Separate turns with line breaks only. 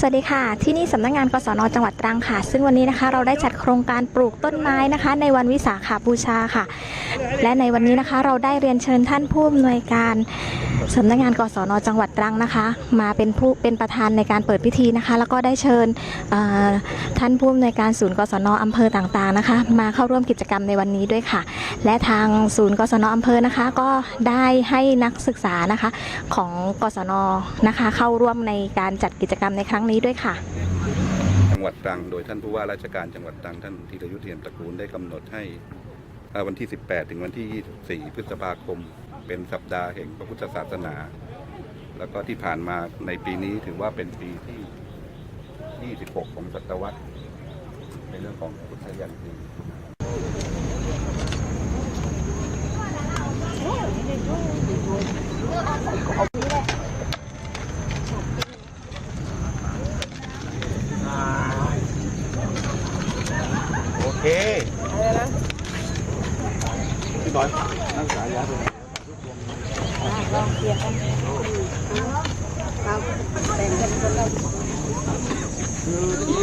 สวัสดีค่ะ ที่นี่สำนักงานกศนจังหวัดตรังค่ะ ซึ่งวันนี้นะคะ เราได้จัดโครงการปลูกต้นไม้นะคะ ในวันวิสาขาบูชาค่ะ และในวันนี้นะคะเราได้เรียนเชิญท่านผู้อำนวยการสำนักงานกศนจังหวัดตรังนะคะ มาเป็นผู้เป็นประธานในการเปิดพิธีนะคะ แล้วก็ได้เชิญท่านผู้อำนวยการศูนย์กศนอำเภอต่างๆนะคะ มาเข้าร่วมกิจกรรมในวันนี้ด้วยค่ะ และทางศูนย์กศนอำเภอนะคะ ก็ได้ให้นักศึกษานะคะของกศนนะคะ เข้าร่วมในการจัดกิจกรรมในครั้งนี้ด้วยค่ะ
จังหวัดตรังโดยท่านผู้ว่าราชการจังหวัดตรังท่านธีรยุทธเทียมตระกูลได้กำหนดให้วันที่ 18 ถึงวันที่ 24 พฤษภาคม เป็นสัปดาห์แห่งพระพุทธศาสนา แล้วก็ที่ผ่านมาในปีนี้ถือว่าเป็นปีที่ 26 ของศตวรรษในเรื่องของพุทธยันตี
เคพี่บอยนักศึกษายาเลย
คือ